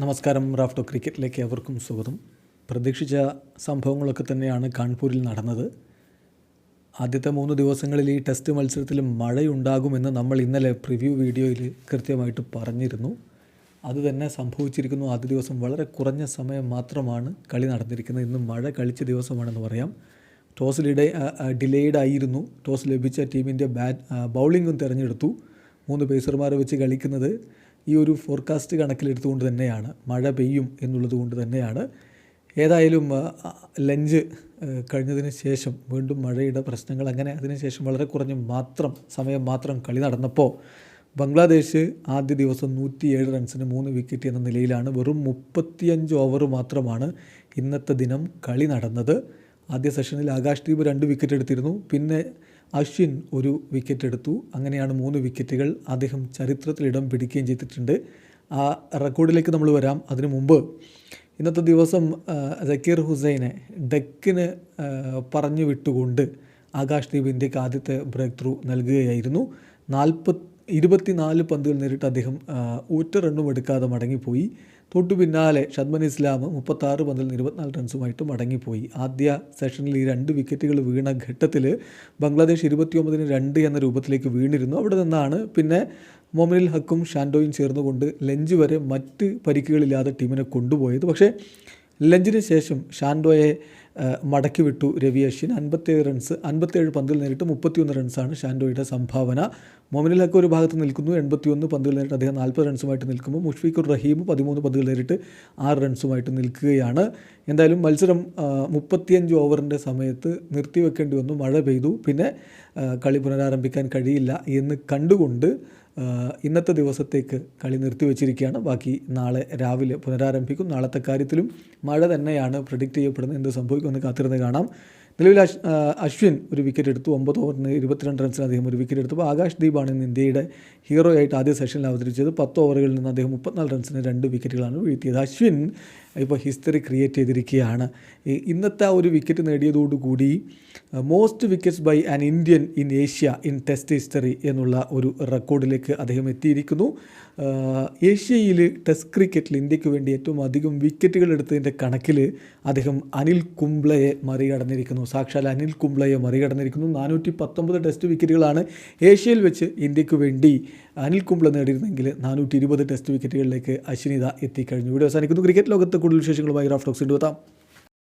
നമസ്കാരം റാഫ്റ്റോ ക്രിക്കറ്റിലേക്ക് അവർക്കും സ്വാഗതം. പ്രതീക്ഷിച്ച സംഭവങ്ങളൊക്കെ തന്നെയാണ് കാൺപൂരിൽ നടന്നത്. ആദ്യത്തെ മൂന്ന് ദിവസങ്ങളിൽ ഈ ടെസ്റ്റ് മത്സരത്തിൽ മഴയുണ്ടാകുമെന്ന് നമ്മൾ ഇന്നലെ പ്രിവ്യൂ വീഡിയോയിൽ കൃത്യമായിട്ട് പറഞ്ഞിരുന്നു. അതുതന്നെ സംഭവിച്ചിരിക്കുന്നു. ആദ്യ ദിവസം വളരെ കുറഞ്ഞ സമയം മാത്രമാണ് കളി നടന്നിരിക്കുന്നത്. ഇന്ന് മഴ കളിച്ച ദിവസമാണെന്ന് പറയാം. ടോസ് ഡിലേഡ് ആയിരുന്നു ടോസ് ലഭിച്ച ടീമിന്റെ ബാറ്റ് ബൗളിങ്ങും തിരഞ്ഞെടുത്തു. മൂന്ന് പേസർമാരെ വെച്ച് കളിക്കുന്നത് ഈ ഒരു ഫോർകാസ്റ്റ് കണക്കിലെടുത്തുകൊണ്ട് തന്നെയാണ്. മഴ പെയ്യും എന്നുള്ളത് കൊണ്ട് തന്നെയാണ്. ഏതായാലും ലഞ്ച് കഴിഞ്ഞതിന് ശേഷം വീണ്ടും മഴയുടെ പ്രശ്നങ്ങൾ അങ്ങനെ അതിനുശേഷം വളരെ കുറഞ്ഞ് മാത്രം സമയം മാത്രം കളി നടന്നപ്പോൾ ബംഗ്ലാദേശ് ആദ്യ ദിവസം നൂറ്റിയേഴ് റൺസിന് മൂന്ന് വിക്കറ്റ് എന്ന നിലയിലാണ്. വെറും മുപ്പത്തിയഞ്ച് ഓവർ മാത്രമാണ് ഇന്നത്തെ ദിനം കളി നടന്നത്. ആദ്യ സെഷനിൽ ആകാശ് ദീപ് രണ്ട് വിക്കറ്റ് എടുത്തിരുന്നു. പിന്നെ അശ്വിൻ ഒരു വിക്കറ്റ് എടുത്തു. അങ്ങനെയാണ് മൂന്ന് വിക്കറ്റുകൾ അദ്ദേഹം ചരിത്രത്തിൽ ഇടം പിടിക്കുകയും ചെയ്തിട്ടുണ്ട്. ആ റെക്കോർഡിലേക്ക് നമ്മൾ വരാം. അതിനു മുമ്പ് ഇന്നത്തെ ദിവസം സക്കീർ ഹുസൈനെ ഡെക്കിന് പറഞ്ഞു വിട്ടുകൊണ്ട് ആകാശ് ദീപ് ഇന്ത്യയ്ക്ക് ആദ്യത്തെ ബ്രേക്ക് ത്രൂ നൽകുകയായിരുന്നു. നാൽപ്പത് ഇരുപത്തിനാല് പന്തുകൾ നേരിട്ട് അദ്ദേഹം ഒറ്റ റണ്ണും എടുക്കാതെ മടങ്ങിപ്പോയി. തൊട്ടു പിന്നാലെ ഷദ്മൻ ഇസ്ലാം മുപ്പത്താറ് പന്തിൽ ഇരുപത്തിനാല് റൺസുമായിട്ട് മടങ്ങിപ്പോയി. ആദ്യ സെഷനിൽ ഈ രണ്ട് വിക്കറ്റുകൾ വീണ ഘട്ടത്തിൽ ബംഗ്ലാദേശ് ഇരുപത്തിയൊമ്പതിന് രണ്ട് എന്ന രൂപത്തിലേക്ക് വീണിരുന്നു. അവിടെ നിന്നാണ് പിന്നെ മൊമിനുൽ ഹക്കും ഷാൻഡോയും ചേർന്നുകൊണ്ട് ലഞ്ച് വരെ മറ്റ് പരിക്കുകളില്ലാതെ ടീമിനെ കൊണ്ടുപോയത്. പക്ഷേ ലഞ്ചിന് ശേഷം ഷാൻഡോയെ മടക്കി വിട്ടു രവി അശ്വിൻ. അൻപത്തേഴ് റൺസ് അൻപത്തേഴ് പന്തിൽ നേരിട്ട് മുപ്പത്തിയൊന്ന് റൺസാണ് ഷാൻഡോയുടെ സംഭാവന. മോമിനിലൊക്കെ ഒരു ഭാഗത്ത് നിൽക്കുന്നു എൺപത്തിയൊന്ന് പന്തുകൾ നേരിട്ട് അദ്ദേഹം നാൽപ്പത് റൺസുമായിട്ട് നിൽക്കുമ്പോൾ മുഷ്ഫീഖുർ റഹീം പതിമൂന്ന് പന്തുകൾ നേരിട്ട് ആറ് റൺസുമായിട്ട് നിൽക്കുകയാണ്. എന്തായാലും മത്സരം മുപ്പത്തിയഞ്ച് ഓവറിന്റെ സമയത്ത് നിർത്തിവെക്കേണ്ടി വന്നു. മഴ പെയ്തു. പിന്നെ കളി പുനരാരംഭിക്കാൻ കഴിയില്ല എന്ന് കണ്ടുകൊണ്ട് ഇന്നത്തെ ദിവസത്തേക്ക് കളി നിർത്തിവെച്ചിരിക്കുകയാണ് ബാക്കി നാളെ രാവിലെ പുനരാരംഭിക്കും. നാളത്തെ കാര്യത്തിലും മഴ തന്നെയാണ് പ്രഡിക്റ്റ് ചെയ്യപ്പെടുന്നത്. എന്ത് സംഭവിക്കുമെന്ന് കാത്തിരുന്ന് കാണാം. നിലവിൽ അശ്വിൻ ഒരു വിക്കറ്റ് എടുത്തു. ഒമ്പത് ഓവറിന് ഇരുപത്തിരണ്ട് റൺസിന് അദ്ദേഹം ഒരു വിക്കറ്റ് എടുത്തു. ആകാശ് ദീപാണ് ഇന്ന് ഇന്ത്യയുടെ ഹീറോ ആയിട്ട് ആദ്യ സെഷനിൽ അവതരിച്ചത്. പത്ത് ഓവറുകളിൽ നിന്ന് അദ്ദേഹം മുപ്പത്തിനാല് റൺസിന് രണ്ട് വിക്കറ്റുകളാണ് വീഴ്ത്തിയത്. അശ്വിൻ ഇപ്പോൾ ഹിസ്റ്ററി ക്രിയേറ്റ് ചെയ്തിരിക്കുകയാണ്. ഇന്നത്തെ ആ ഒരു wicket നേടിയതോടുകൂടി most wickets by an Indian in Asia in test history എന്നുള്ള ഒരു റെക്കോർഡിലേക്ക് അദ്ദേഹം എത്തിയിരിക്കുന്നു. ഏഷ്യയിൽ ടെസ്റ്റ് ക്രിക്കറ്റിൽ ഇന്ത്യയ്ക്ക് വേണ്ടി ഏറ്റവും അധികം വിക്കറ്റുകൾ എടുത്തതിന്റെ കണക്കിൽ അദ്ദേഹം അനിൽ കുംബ്ലയെ മറികടന്നിരിക്കുന്നു. സാക്ഷാൽ അനിൽ കുംബ്ലയെ മറികടന്നിരിക്കുന്നു. നാനൂറ്റി പത്തൊമ്പത് ടെസ്റ്റ് വിക്കറ്റുകളാണ് ഏഷ്യയിൽ വെച്ച് ഇന്ത്യയ്ക്ക് വേണ്ടി അനിൽ കുംബ്ല നേടിയിരുന്നെങ്കിൽ നാനൂറ്റി ഇരുപത് ടെസ്റ്റ് വിക്കറ്റുകളിലേക്ക് അശ്വിനിത എത്തിക്കഴിഞ്ഞു. ഇവിടെ അവസാനിക്കുന്നു. ക്രിക്കറ്റ് ലോകത്ത് കൂടുതൽ വിശേഷങ്ങളുമായി റാഫ്റ്റോക്സ് കൊണ്ടുവെത്താം